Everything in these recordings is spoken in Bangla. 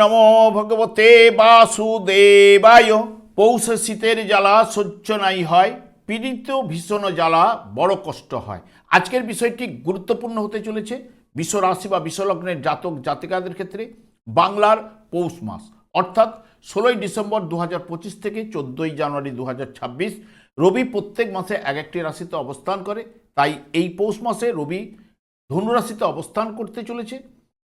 নমো ভগবতে বাসুদেবায়। পৌষ শীতের জ্বালা সহ্য নাই হয়, পীড়িত ভীষণ জ্বালা বড় কষ্ট হয়। আজকের বিষয়টি গুরুত্বপূর্ণ হতে চলেছে। বিশ্ব রাশি বা বিশ্বলগ্নের জাতক জাতিকাদের ক্ষেত্রে বাংলার পৌষ মাস, অর্থাৎ ষোলোই ডিসেম্বর দু হাজার পঁচিশ থেকে চোদ্দোই জানুয়ারি দু হাজার ছাব্বিশ, রবি প্রত্যেক মাসে এক একটি রাশিতে অবস্থান করে। তাই এই পৌষ মাসে রবি ধনুরাশিতে অবস্থান করতে চলেছে।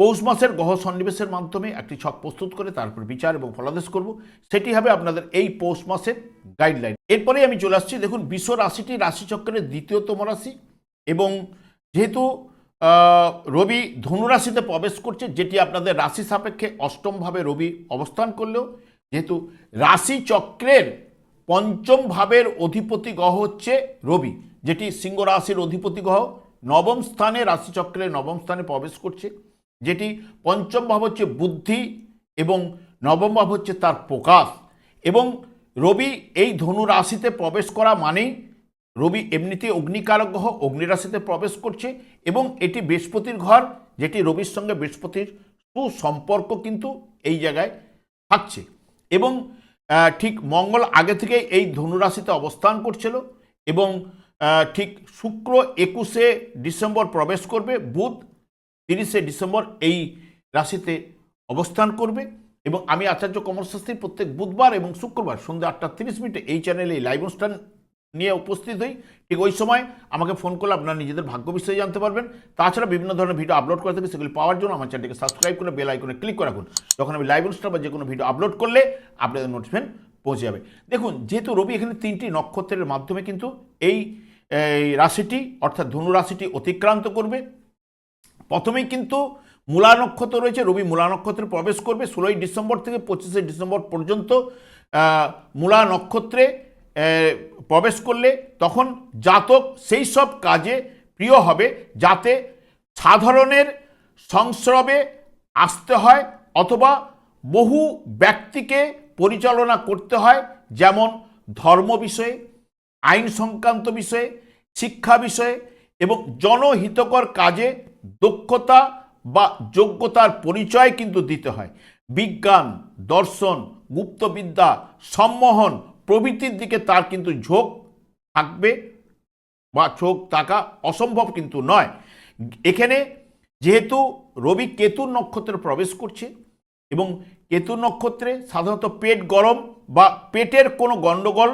পৌষ মাসের গ্রহ সন্নিবেশের মাধ্যমে একটি ছক প্রস্তুত করে তারপর বিচার এবং ফলাদেশ করব। সেটি হবে আপনাদের এই পৌষ মাসের গাইডলাইন এরপরে আমি চলে আসছি, দেখুন, বিশ্ব রাশিটি রাশিচক্রের দ্বিতীয়তম রাশি এবং যেহেতু রবি ধনুরাশিতে প্রবেশ করছে, যেটি আপনাদের রাশি সাপেক্ষে অষ্টমভাবে রবি অবস্থান করলেও, যেহেতু রাশি চক্রের পঞ্চম ভাবের অধিপতি গ্রহ হচ্ছে রবি, যেটি সিংহ রাশির অধিপতি গ্রহ নবম স্থানে রাশিচক্রের নবম স্থানে প্রবেশ করছে। যেটি পঞ্চম ভাব হচ্ছে বুদ্ধি এবং নবম ভাব হচ্ছে তার প্রকাশ। এবং রবি এই ধনু রাশিতে প্রবেশ করা মানেই রবি এমনিতে অগ্নিকারক গ্রহ অগ্নিরাশিতে প্রবেশ করছে এবং এটি বৃহস্পতির ঘর, যেটি রবির সঙ্গে বৃহস্পতির সুসম্পর্ক কিন্তু এই জায়গায় থাকছে। এবং ঠিক মঙ্গল আগে থেকে এই ধনুরাশিতে অবস্থান করছিল এবং ঠিক শুক্র একুশে ডিসেম্বর প্রবেশ করবে, বুধ তিরিশে ডিসেম্বর এই রাশিতে অবস্থান করবে এবং আমি আচার্য কমল শাস্ত্রী প্রত্যেক বুধবার এবং শুক্রবার সন্ধ্যা আটটা তিরিশ মিনিটে এই চ্যানেলে এই লাইভ অনুষ্ঠান নিয়ে উপস্থিত হই। ঠিক ওই সময় আমাকে ফোন করলে আপনারা নিজেদের ভাগ্য বিষয়ে জানতে পারবেন। তাছাড়া বিভিন্ন ধরনের ভিডিও আপলোড করে থাকি, সেগুলি পাওয়ার জন্য আমার চ্যানেলকে সাবস্ক্রাইব করে বেল আইকনে ক্লিক করে রাখুন। যখন আমি লাইভ অনুষ্ঠান বা যে কোনো ভিডিও আপলোড করলে আপনাদের নোটিফিকেশন পৌঁছে যাবে। দেখুন, যেহেতু রবি এখানে তিনটি নক্ষত্রের মাধ্যমে কিন্তু এই রাশিটি, অর্থাৎ ধনু রাশিটি অতিক্রান্ত করবে। প্রথমেই কিন্তু মূলা নক্ষত্র রয়েছে, রবি মূলা নক্ষত্রে প্রবেশ করবে, ষোলোই ডিসেম্বর থেকে পঁচিশে ডিসেম্বর পর্যন্ত মূলা নক্ষত্রে প্রবেশ করলে তখন জাতক সেই সব কাজে প্রিয় হবে, যাতে সাধারণের সংস্রবে আসতে হয় অথবা বহু ব্যক্তিকে পরিচালনা করতে হয়, যেমন ধর্ম বিষয়ে, আইন সংক্রান্ত বিষয়ে, শিক্ষা বিষয়ে এবং জনহিতকর কাজে দক্ষতা বা যোগ্যতার পরিচয় কিন্তু দিতে হয়। বিজ্ঞান, দর্শন, গুপ্তবিদ্যা, সম্মোহন প্রভৃতির দিকে তার কিন্তু ঝোঁক থাকবে বা চোখ থাকা অসম্ভব কিন্তু নয়। এখানে যেহেতু রবি কেতুর নক্ষত্রে প্রবেশ করছে এবং কেতু নক্ষত্রে সাধারণত পেট গরম বা পেটের কোনো গণ্ডগোল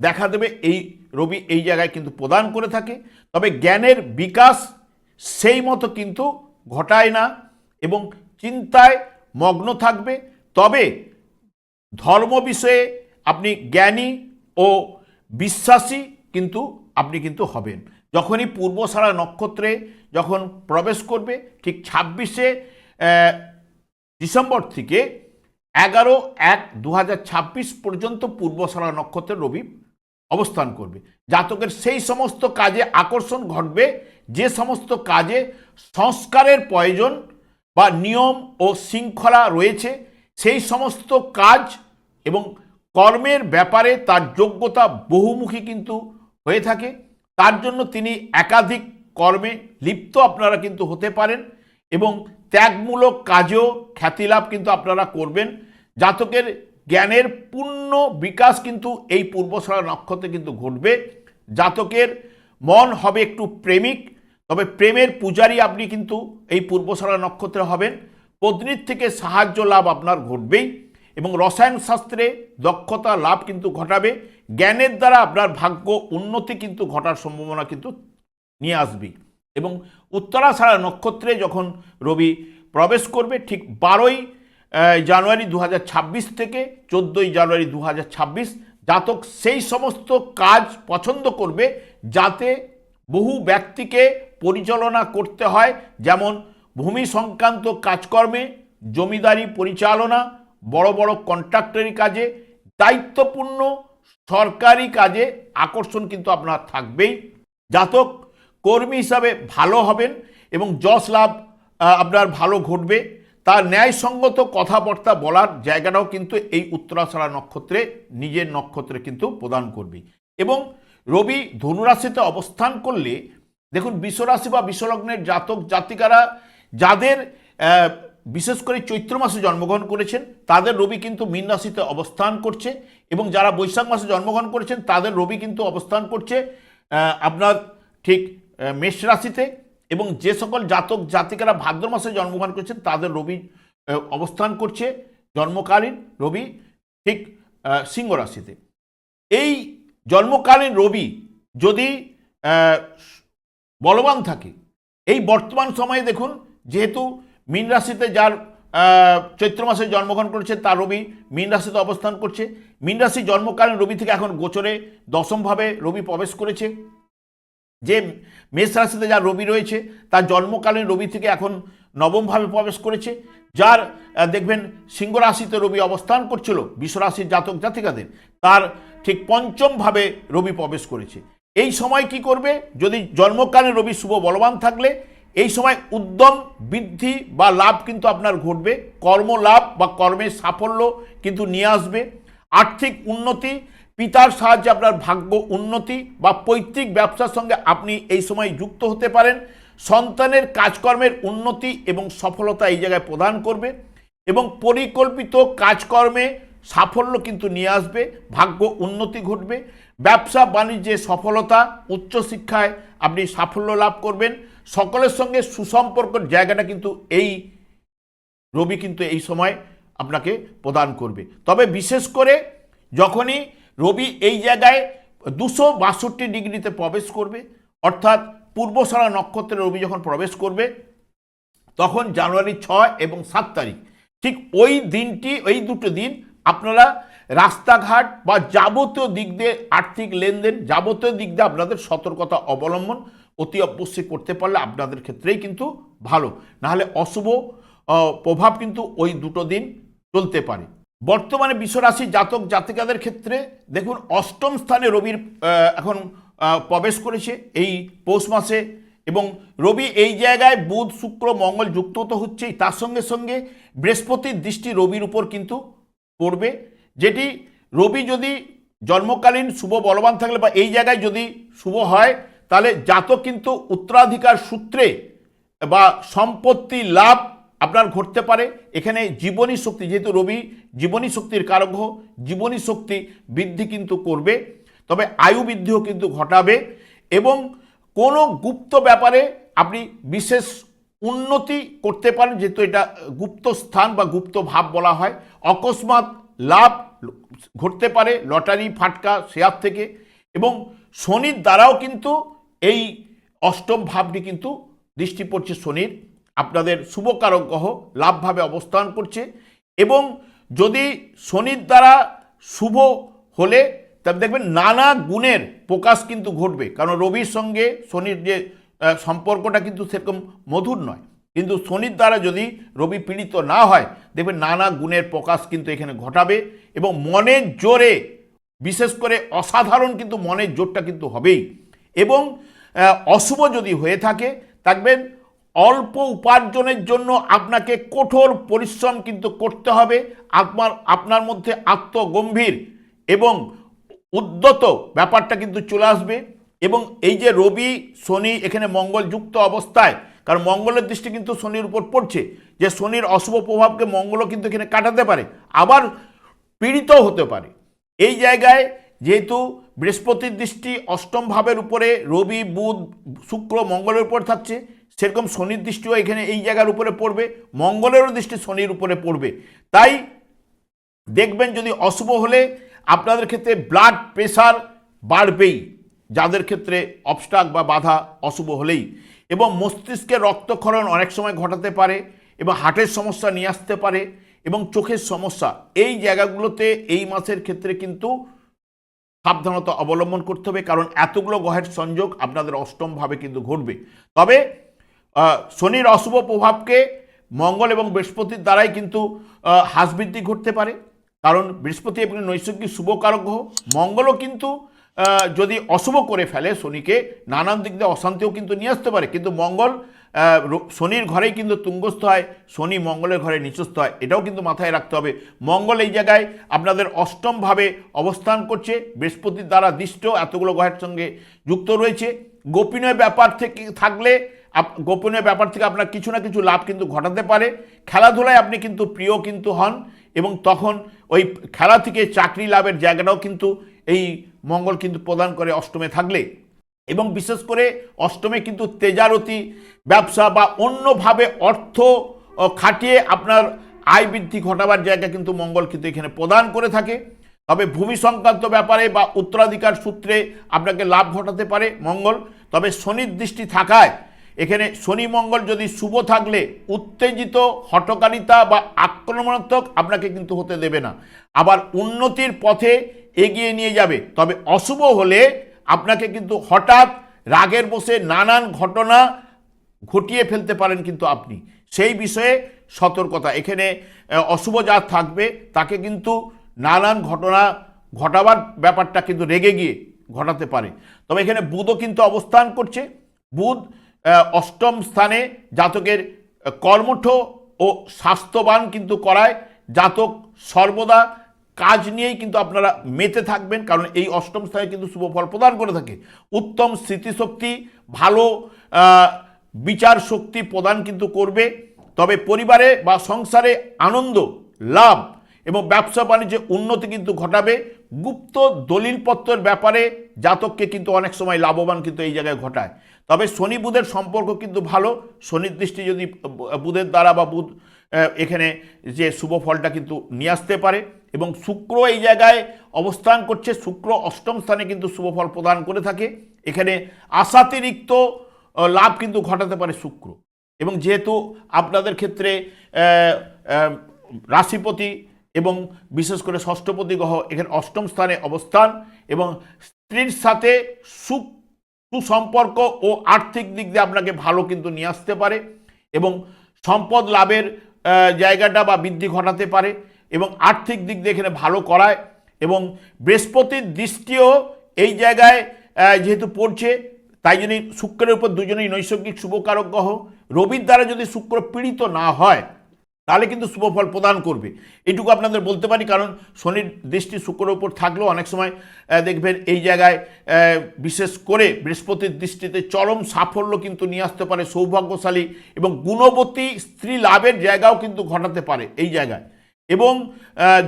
দেখা দেবে এই রবি এই জায়গায় কিন্তু প্রদান করে থাকে। তবে জ্ঞানের বিকাশ সেই মতো কিন্তু ঘটায় না এবং চিন্তায় মগ্ন থাকবে। তবে ধর্ম বিষয়ে আপনি জ্ঞানী ও বিশ্বাসী কিন্তু আপনি কিন্তু হবেন। যখনই পূর্বসারা নক্ষত্রে যখন প্রবেশ করবে, ঠিক ছাব্বিশে ডিসেম্বর থেকে এগারো এক দু পর্যন্ত পূর্বসারা নক্ষত্রে রবি অবস্থান করবে। জাতকের সেই সমস্ত কাজে আকর্ষণ ঘটবে যে সমস্ত কাজে সংস্কারের প্রয়োজন বা নিয়ম ও শৃঙ্খলা রয়েছে, সেই সমস্ত কাজ এবং কর্মের ব্যাপারে তার যোগ্যতা বহুমুখী কিন্তু হয়ে থাকে। তার জন্য তিনি একাধিক কর্মে লিপ্ত আপনারা কিন্তু হতে পারেন এবং ত্যাগমূলক কাজেও খ্যাতিলাভ কিন্তু আপনারা করবেন। জাতকের জ্ঞানের পূর্ণ বিকাশ কিন্তু এই পূর্বসরা নক্ষত্রে কিন্তু ঘটবে। জাতকের মন হবে একটু প্রেমিক তবে প্রেমের পূজারী আপনি কিন্তু এই পূর্বসরা নক্ষত্রে হবেন। পত্নীর থেকে সাহায্য লাভ আপনার ঘটবেই এবং রসায়ন শাস্ত্রে দক্ষতা লাভ কিন্তু ঘটাবে। জ্ঞানের দ্বারা আপনার ভাগ্য উন্নতি কিন্তু ঘটার সম্ভাবনা কিন্তু নিয়ে আসবে। এবং উত্তরাষাঢ়া নক্ষত্রে যখন রবি প্রবেশ করবে, ঠিক বারোই জানুয়ারি দু হাজার ছাব্বিশ থেকে চোদ্দোই জানুয়ারি দু হাজার ছাব্বিশ জাতক সেই সমস্ত কাজ পছন্দ করবে যাতে বহু ব্যক্তিকে পরিচালনা করতে হয়, যেমন ভূমি সংক্রান্ত কাজকর্মে, জমিদারি পরিচালনা, বড় বড় কন্ট্রাক্টরি কাজে, দায়িত্বপূর্ণ সরকারি কাজে আকর্ষণ কিন্তু আপনার থাকবেই। জাতক, কর্মী হিসাবে ভালো হবেন এবং যশ লাভ আপনার ভালো ঘটবে। তার ন্যায়সঙ্গত কথাবার্তা বলার জায়গাটাও কিন্তু এই উত্তরাষাঢ়া নক্ষত্রে, নিজের নক্ষত্রে কিন্তু প্রদান করবে। এবং রবি ধনুরাশিতে অবস্থান করলে দেখুন, বিশ্বরাশি বা বিশ্বলগ্নের জাতক জাতিকারা যাদের বিশেষ করে চৈত্র মাসে জন্মগ্রহণ করেছেন, তাদের রবি কিন্তু মীন রাশিতে অবস্থান করছে এবং যারা বৈশাখ মাসে জন্মগ্রহণ করেছেন, তাদের রবি কিন্তু অবস্থান করছে আপনার ঠিক মেষ রাশিতে এবং যে সকল জাতক জাতিকারা ভাদ্র মাসে জন্মগ্রহণ করেছেন, তাদের রবি অবস্থান করছে জন্মকালীন রবি, ঠিক সিংহ রাশিতে। এই জন্মকালীন রবি যদি বলবান থাকে। এই বর্তমান সময়ে দেখুন, যেহেতু মীন রাশিতে যার চৈত্র মাসে জন্মগ্রহণ করেছে, তার রবি মীন রাশিতে অবস্থান করছে। মীন রাশি জন্মকালীন রবি থেকে এখন গোচরে দশমভাবে রবি প্রবেশ করেছে। যে মেষ রাশিতে যার রবি রয়েছে, তার জন্মকালীন রবি থেকে এখন নবমভাবে প্রবেশ করেছে। যার দেখবেন, সিংহ রাশিতে রবি অবস্থান করছিল, বিশ্বরাশির জাতক জাতিকাদের, তার ঠিক পঞ্চমভাবে রবি প্রবেশ করেছে। এই সময় কি করবে? যদি জন্মকালীন রবি শুভ বলবান থাকলে, এই সময় উদ্যম, বৃদ্ধি বা লাভ কিন্তু আপনার ঘটবে। কর্মলাভ বা কর্মের সাফল্য কিন্তু নিয়ে আসবে। আর্থিক উন্নতি, পিতার সাহায্যে আপনার ভাগ্য উন্নতি বা পৈতৃক ব্যবসার সঙ্গে আপনি এই সময় যুক্ত হতে পারেন। সন্তানের কাজকর্মের উন্নতি এবং সফলতা এই জায়গায় প্রদান করবে এবং পরিকল্পিত কাজকর্মে সাফল্য কিন্তু নিয়ে আসবে, ভাগ্য উন্নতি ঘটবে, ব্যবসা, বাণিজ্যে সফলতা উচ্চশিক্ষায় আপনি সাফল্য লাভ করবেন, সকলের সঙ্গে সুসম্পর্কের জায়গাটা কিন্তু এই রবি কিন্তু এই সময় আপনাকে প্রদান করবে। তবে বিশেষ করে যখনই রবি এই জায়গায় দুশো বাষট্টি ডিগ্রিতে প্রবেশ করবে, অর্থাৎ পূর্বসারা নক্ষত্রে রবি যখন প্রবেশ করবে, তখন জানুয়ারি ছয় এবং সাত তারিখ, ঠিক ওই দিনটি, ওই দুটো দিন আপনারা রাস্তাঘাট বা যাবতীয় দিক দিয়ে আর্থিক লেনদেন, যাবতীয় দিক দিয়ে আপনাদের সতর্কতা অবলম্বন অতি অবশ্যই করতে পারলে আপনাদের ক্ষেত্রেই কিন্তু ভালো। নাহলে অশুভ প্রভাব কিন্তু ওই দুটো দিন চলতে পারে। বর্তমানে বিশ্বরাশি জাতক জাতিকাদের ক্ষেত্রে দেখুন, অষ্টম স্থানে রবির এখন প্রবেশ করেছে এই পৌষ মাসে এবং রবি এই জায়গায় বুধ, শুক্র, মঙ্গল যুক্ত তো হচ্ছেই। তার সঙ্গে সঙ্গে বৃহস্পতির দৃষ্টি রবির উপর কিন্তু পড়বে যেটি রবি যদি জন্মকালীন শুভ বলবান থাকলে বা এই জায়গায় যদি শুভ হয়, তাহলে জাতক কিন্তু উত্তরাধিকার সূত্রে বা সম্পত্তি লাভ আপনার ঘটতে পারে। এখানে জীবনী শক্তি, যেহেতু রবি জীবনী শক্তির কারক জীবনী শক্তি বৃদ্ধি কিন্তু করবে, তবে আয়ু বৃদ্ধিও কিন্তু ঘটাবে এবং কোনো গুপ্ত ব্যাপারে আপনি বিশেষ উন্নতি করতে পারেন, যেহেতু এটা গুপ্ত স্থান বা গুপ্ত ভাব বলা হয়, অকস্মাৎ লাভ ঘটতে পারে, লটারি, ফাটকা, শেয়ার থেকে, এবং শনির দ্বারাও কিন্তু এই অষ্টম ভাবটি কিন্তু দৃষ্টি পড়ছে শনির। আপনাদের শুভকারক গ্রহ লাভভাবে অবস্থান করছে, এবং যদি শনির দ্বারা শুভ হলে তবে দেখবেন নানা গুণের প্রকাশ কিন্তু ঘটবে, কারণ রবির সঙ্গে শনির যে সম্পর্কটা কিন্তু সেরকম মধুর নয়। কিন্তু শনির দ্বারা যদি রবি পীড়িত না হয়, দেখবেন নানা গুণের প্রকাশ কিন্তু এখানে ঘটাবে এবং মনের জোরে, বিশেষ করে অসাধারণ কিন্তু মনের জোরটা কিন্তু হবেই। এবং অশুভ যদি হয়ে থাকে থাকবেন অল্প উপার্জনের জন্য আপনাকে কঠোর পরিশ্রম কিন্তু করতে হবে, আপনার আপনার মধ্যে আত্মগম্ভীর এবং উদ্যত ব্যাপারটা কিন্তু চলে আসবে। এবং এই যে রবি, শনি এখানে মঙ্গল যুক্ত অবস্থায়, কারণ মঙ্গলের দৃষ্টি কিন্তু শনির উপর পড়ছে, যে শনির অশুভ প্রভাবকে মঙ্গলও কিন্তু এখানে কাটাতে পারে, আবার পীড়িতও হতে পারে। এই জায়গায় যেহেতু বৃহস্পতির দৃষ্টি অষ্টম ভাবের উপরে, রবি, বুধ, শুক্র মঙ্গলের উপর থাকছে, সেরকম শনির দৃষ্টিও এখানে এই জায়গার উপরে পড়বে, মঙ্গলেরও দৃষ্টি শনির উপরে পড়বে। তাই দেখবেন যদি অশুভ হলে আপনাদের ক্ষেত্রে ব্লাড প্রেশার বাড়বেই। যাদের ক্ষেত্রে অবস্টাক বা বাধা অশুভ হলেই। এবং মস্তিষ্কের রক্তক্ষরণ অনেক সময় ঘটাতে পারে এবং হার্টের সমস্যা নিয়ে আসতে পারে এবং চোখের সমস্যা। এই জায়গাগুলোতে এই মাসের ক্ষেত্রে কিন্তু সাবধানতা অবলম্বন করতে হবে কারণ এতগুলো গ্রহের সংযোগ আপনাদের অষ্টমভাবে কিন্তু ঘটবে। তবে শনির অশুভ প্রভাবকে মঙ্গল এবং বৃহস্পতির দ্বারাই কিন্তু আহ, হ্রাস বৃদ্ধি ঘটতে পারে। কারণ বৃহস্পতি এবং নৈসর্গিক শুভকারক গ্রহ মঙ্গলও কিন্তু যদি অশুভ করে ফেলে শনিকে, নানান দিক দিয়ে অশান্তিও কিন্তু নিয়ে আসতে পারে। কিন্তু মঙ্গল শনির ঘরেই কিন্তু তুঙ্গস্থ হয়, শনি মঙ্গলের ঘরে নিচস্থ হয়, এটাও কিন্তু মাথায় রাখতে হবে। মঙ্গল এই জায়গায় আপনাদের অষ্টমভাবে অবস্থান করছে, বৃহস্পতির দ্বারা দৃষ্ট, এতগুলো গ্রহের সঙ্গে যুক্ত রয়েছে। গোপনীয় ব্যাপার থেকে থাকলে গোপনীয় ব্যাপার থেকে আপনার কিছু না কিছু লাভ কিন্তু ঘটাতে পারে। খেলাধুলায় আপনি কিন্তু প্রিয় কিন্তু হন এবং তখন ওই খেলা থেকে চাকরি লাভের জায়গাটাও কিন্তু এই মঙ্গল কিন্তু প্রদান করে অষ্টমে থাকলে। এবং বিশেষ করে অষ্টমে কিন্তু তেজারতি ব্যবসা বা অন্যভাবে অর্থ খাটিয়ে আপনার আয় বৃদ্ধি ঘটাবার জায়গা কিন্তু মঙ্গল কিন্তু এখানে প্রদান করে থাকে। তবে ভূমি সংক্রান্ত ব্যাপারে বা উত্তরাধিকার সূত্রে আপনাকে লাভ ঘটাতে পারে মঙ্গল। তবে শনির দৃষ্টি থাকায় এখানে শনি মঙ্গল যদি শুভ থাকলে উত্তেজিত হটকারিতা বা আক্রমণাত্মক আপনাকে কিন্তু হতে দেবে না। আবার উন্নতির পথে এগিয়ে নিয়ে যাবে। তবে অশুভ হলে আপনাকে কিন্তু হঠাৎ রাগের বসে নানান ঘটনা ঘটিয়ে ফেলতে পারেন কিন্তু আপনি। সেই বিষয়ে সতর্কতা। এখানে অশুভ যা থাকবে তাকে কিন্তু নানান ঘটনা ঘটাবার ব্যাপারটা কিন্তু রেগে গিয়ে ঘটাতে পারে। তবে এখানে বুধও কিন্তু অবস্থান করছে। বুধ অষ্টম স্থানে জাতকের কর্মঠ ও স্বাস্থ্যবান কিন্তু করায়। জাতক সর্বদা কাজ নিয়েই কিন্তু আপনারা মেতে থাকবেন, কারণ এই অষ্টম স্থানে কিন্তু শুভ ফল প্রদান করে থাকে। উত্তম স্মৃতিশক্তি, ভালো বিচার শক্তি প্রদান কিন্তু করবে। তবে পরিবারে বা সংসারে আনন্দ, লাভ এবং ব্যবসা বাণিজ্যে উন্নতি কিন্তু ঘটাবে। গুপ্ত দলিলপত্রের ব্যাপারে জাতককে কিন্তু অনেক সময় লাভবান কিন্তু এই জায়গায় ঘটায়। তবে শনি বুধের সম্পর্ক কিন্তু ভালো। শনির দৃষ্টি যদি বুধের দ্বারা বা বুধ এখানে যে শুভ ফলটা কিন্তু নিয়ে আসতে পারে এবং শুক্র এই জায়গায় অবস্থান করছে। শুক্র অষ্টম স্থানে কিন্তু শুভ ফল প্রদান করে থাকে। এখানে আশাতিরিক্ত লাভ কিন্তু ঘটাতে পারে শুক্র। এবং যেহেতু আপনাদের ক্ষেত্রে রাশিপতি এবং বিশেষ করে ষষ্ঠপতি গ্রহ এখানে অষ্টম স্থানে অবস্থান এবং স্ত্রীর সাথে সুখ, সুসম্পর্ক ও আর্থিক দিক দিয়ে আপনাকে ভালো কিন্তু নিয়ে আসতে পারে এবং সম্পদ লাভের জায়গাটা বা বৃদ্ধি ঘটাতে পারে এবং আর্থিক দিক দিয়ে এখানে ভালো করায় এবং বৃহস্পতির দৃষ্টিও এই জায়গায় যেহেতু পড়ছে, তাই জন্যই শুক্রের উপর দুজনেই নৈসর্গিক শুভকারক গ্রহ। রবির দ্বারা যদি শুক্র পীড়িত না হয় তাহলে কিন্তু শুভ ফল প্রদান করবে। এটুকু আপনাদের বলতে পারি, কারণ শনির দৃষ্টি শুক্রের উপর থাকলেও অনেক সময় দেখবেন এই জায়গায় বিশেষ করে বৃহস্পতির দৃষ্টিতে চরম সাফল্য কিন্তু নিয়ে আসতে পারে সৌভাগ্যশালী এবং গুণবতী স্ত্রী লাভের জায়গাও কিন্তু ঘটাতে পারে এই জায়গায়। এবং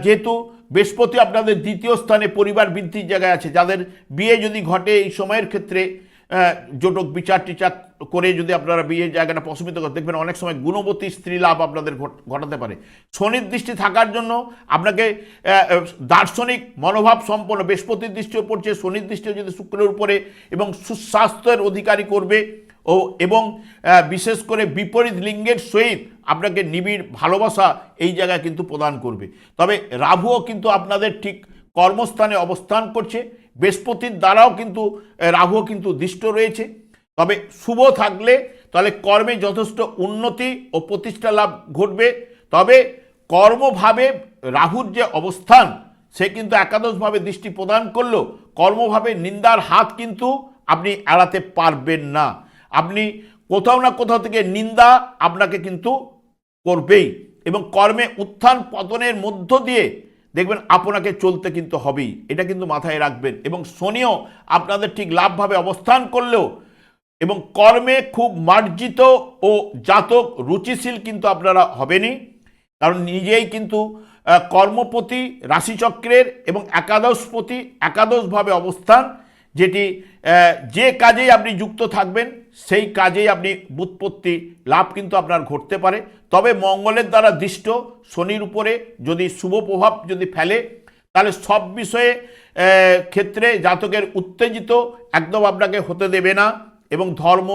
যেহেতু বৃহস্পতি আপনাদের দ্বিতীয় স্থানে পরিবার বৃদ্ধির জায়গায় আছে, যাদের বিয়ে যদি ঘটে এই সময়ের ক্ষেত্রে জটক বিচার টিচার করে যদি আপনারা বিয়ের জায়গাটা প্রশমিত করে, দেখবেন অনেক সময় গুণবতী স্ত্রী লাভ আপনাদের ঘট- ঘটাতে পারে। শনির দৃষ্টি থাকার জন্য আপনাকে দার্শনিক মনোভাব সম্পন্ন বৃহস্পতির দৃষ্টিও পড়ছে, শনির দৃষ্টিও যদি শুক্রের উপরে এবং সুস্বাস্থ্যের অধিকারী করবে ও, এবং বিশেষ করে বিপরীত লিঙ্গের সহিত আপনাকে নিবিড় ভালোবাসা এই জায়গায় কিন্তু প্রদান করবে। তবে রাহুও কিন্তু আপনাদের ঠিক কর্মস্থানে অবস্থান করছে। বৃহস্পতির দ্বারাও কিন্তু রাহুও কিন্তু দৃষ্ট রয়েছে। তবে শুভ থাকলে তাহলে কর্মে যথেষ্ট উন্নতি ও প্রতিষ্ঠা লাভ ঘটবে। তবে কর্মভাবে রাহুর যে অবস্থান, সে কিন্তু একাদশভাবে দৃষ্টি প্রদান করলেও কর্মভাবে নিন্দার হাত কিন্তু আপনি এড়াতে পারবেন না। আপনি কোথাও না কোথাও থেকে নিন্দা আপনাকে কিন্তু করবেই। এবং কর্মে উত্থান পতনের মধ্য দিয়ে দেখবেন আপনাকে চলতে কিন্তু হবেই, এটা কিন্তু মাথায় রাখবেন। এবং শনিও আপনাদের ঠিক লাভভাবে অবস্থান করলেও এবং কর্মে খুব মার্জিত ও জাতক রুচিশীল কিন্তু আপনারা হবেনই। কারণ নিজেই কিন্তু কর্মপতি, রাশিচক্রের এবং একাদশপতি, একাদশভাবে অবস্থান, যেটি যে কাজেই আপনি যুক্ত থাকবেন সেই কাজেই আপনি বুৎপত্তি লাভ কিন্তু আপনার ঘটতে পারে। তবে মঙ্গলের দ্বারা দৃষ্ট, শনির উপরে যদি শুভ প্রভাব যদি ফেলে, তাহলে সব বিষয়ে ক্ষেত্রে জাতকের উত্তেজিত একদম আপনাকে হতে দেবে না এবং ধর্ম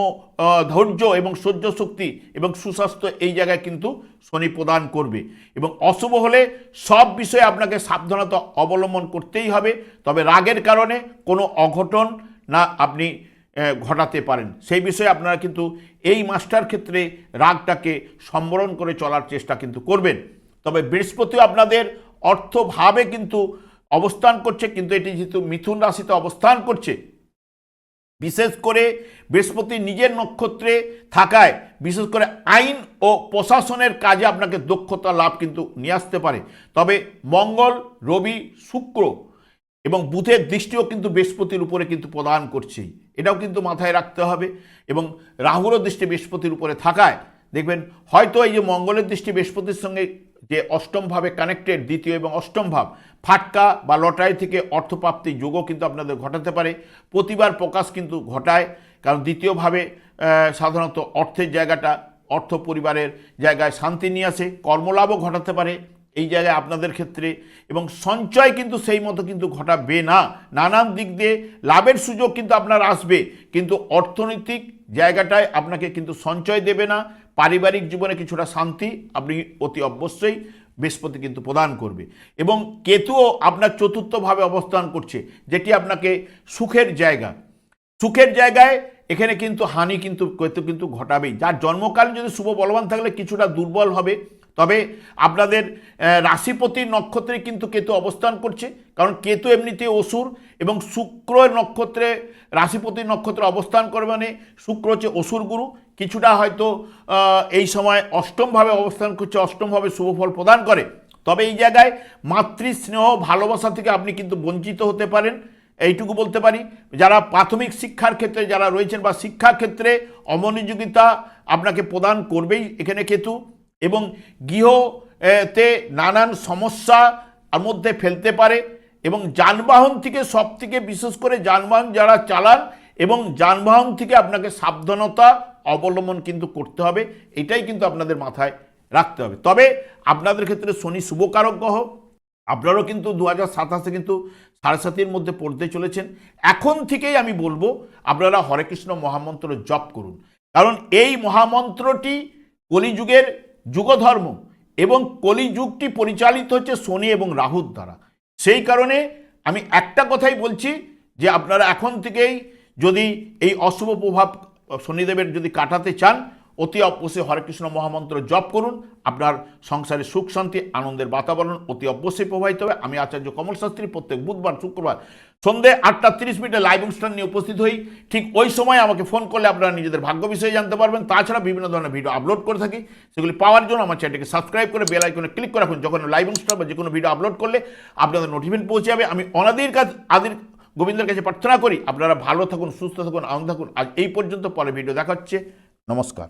ধৈর্য এবং সহ্য শক্তি এবং সুস্বাস্থ্য এই জায়গায় কিন্তু শনি প্রদান করবে। এবং অশুভ হলে সব বিষয়ে আপনাকে সাবধানতা অবলম্বন করতেই হবে। তবে রাগের কারণে কোনো অঘটন না আপনি ঘটাতে পারেন। সেই বিষয়ে আপনারা কিন্তু এই মাসটার ক্ষেত্রে রাগটাকে সম্বরণ করে চলার চেষ্টা কিন্তু করবেন। তবে বৃহস্পতিও আপনাদের অর্থভাবে কিন্তু অবস্থান করছে, কিন্তু এটি যেহেতু মিথুন রাশিতে অবস্থান করছে, বিশেষ করে বৃহস্পতি নিজের নক্ষত্রে থাকায়, বিশেষ করে আইন ও প্রশাসনের কাজে আপনাকে দক্ষতা লাভ কিন্তু নিয়ে আসতে পারে। তবে মঙ্গল, রবি, শুক্র এবং বুথের দৃষ্টিও কিন্তু বৃহস্পতির উপরে কিন্তু প্রদান করছেই। এটাও কিন্তু মাথায় রাখতে হবে এবং রাহুরও দৃষ্টি বৃহস্পতির উপরে থাকায়, দেখবেন হয়তো এই যে মঙ্গলের দৃষ্টি বৃহস্পতির সঙ্গে যে অষ্টমভাবে কানেক্টেড দ্বিতীয় এবং অষ্টম ভাব, ফাটকা বা লটারি থেকে অর্থপ্রাপ্তি যোগও কিন্তু আপনাদের ঘটাতে পারে। প্রতিবার প্রকাশ কিন্তু ঘটায়, কারণ দ্বিতীয়ভাবে সাধারণত অর্থের জায়গাটা, অর্থ পরিবারের জায়গায় শান্তি নিয়ে আসে, কর্মলাভও ঘটাতে পারে এই জায়গায় আপনাদের ক্ষেত্রে এবং সঞ্চয় কিন্তু সেই মতো কিন্তু ঘটাবে না। নানান দিক দিয়ে লাভের সুযোগ কিন্তু আপনার আসবে। কিন্তু অর্থনৈতিক জায়গাটায় আপনাকে কিন্তু সঞ্চয় দেবে না। পারিবারিক জীবনে কিছুটা শান্তি আপনি অতি অবশ্যই বৃহস্পতি কিন্তু প্রদান করবে। এবং কেতুও আপনার চতুর্থভাবে অবস্থান করছে, যেটি আপনাকে সুখের জায়গা। সুখের জায়গায় এখানে কিন্তু হানি কিন্তু কেতু কিন্তু ঘটাবেই। যার জন্মকাল যদি শুভ বলবান থাকলে কিছুটা দুর্বল হবে। তবে আপনাদের রাশিপতির নক্ষত্রে কিন্তু কেতু অবস্থান করছে। কারণ কেতু এমনিতে অসুর এবং শুক্র নক্ষত্রে, রাশিপতির নক্ষত্রে অবস্থান করে মানে শুক্র হচ্ছে অসুর গুরু। কিছুটা হয়তো এই সময় অষ্টমভাবে অবস্থান করছে, অষ্টমভাবে শুভ ফল প্রদান করে। তবে এই জায়গায় মাতৃ স্নেহ ভালোবাসা থেকে আপনি কিন্তু বঞ্চিত হতে পারেন। এইটুকু বলতে পারি, যারা প্রাথমিক শিক্ষার ক্ষেত্রে যারা রয়েছেন বা শিক্ষার ক্ষেত্রে অমনোযোগিতা আপনাকে প্রদান করবেই এখানে কেতু। এবং গৃহ তে নানান সমস্যা আর মধ্যে ফেলতে পারে এবং যানবাহন থেকে সব থেকে বিশেষ করে যানবাহন যারা চালান এবং যানবাহন থেকে আপনাকে সাবধানতা অবলম্বন কিন্তু করতে হবে, এটাই কিন্তু আপনাদের মাথায় রাখতে হবে। তবে আপনাদের ক্ষেত্রে শনি শুভকারক গ্রহ, আপনারাও কিন্তু দু হাজার সাতাশে কিন্তু সাড়ে সাতির মধ্যে পড়তে চলেছেন। এখন থেকেই আমি বলব, আপনারা হরে কৃষ্ণ মহামন্ত্র জপ করুন। কারণ এই মহামন্ত্রটি কলিযুগের যুগধর্ম এবং কলিযুগটি পরিচালিত হচ্ছে শনি এবং রাহুর দ্বারা। সেই কারণে আমি একটা কথাই বলছি যে আপনারা এখন থেকেই যদি এই অশুভ প্রভাব শনিদেবের যদি কাটাতে চান অতি অবশ্যই হরেকৃষ্ণ মহামন্ত্র জপ করুন। আপনার সংসারে সুখ, শান্তি, আনন্দের বাতাবরণ অতি অবশ্যই প্রবাহিত হবে। আমি আচার্য কমল শাস্ত্রী, প্রত্যেক বুধবার, শুক্রবার সন্ধে আটটা তিরিশ মিনিটে লাইভ অনুষ্ঠান নিয়ে উপস্থিত হই। ঠিক ওই সময় আমাকে ফোন করলে আপনারা নিজেদের ভাগ্য বিষয়ে জানতে পারবেন। তাছাড়া বিভিন্ন ধরনের ভিডিও আপলোড করে থাকি। সেগুলি পাওয়ার জন্য আমার চ্যানেলকে সাবস্ক্রাইব করে বেল আইকনে ক্লিক করে রাখুন। যখন লাইভ অনুষ্ঠান বা যে কোনো ভিডিও আপলোড করলে আপনাদের নোটিফিকেশন পৌঁছে যাবে। আমি অনাদির কাজ, আদির গোবিন্দের কাছে প্রার্থনা করি। আপনারা ভালো থাকুন, সুস্থ থাকুন, আনন্দ থাকুন। আজ এই পর্যন্ত পরে ভিডিও দেখা হচ্ছে। নমস্কার।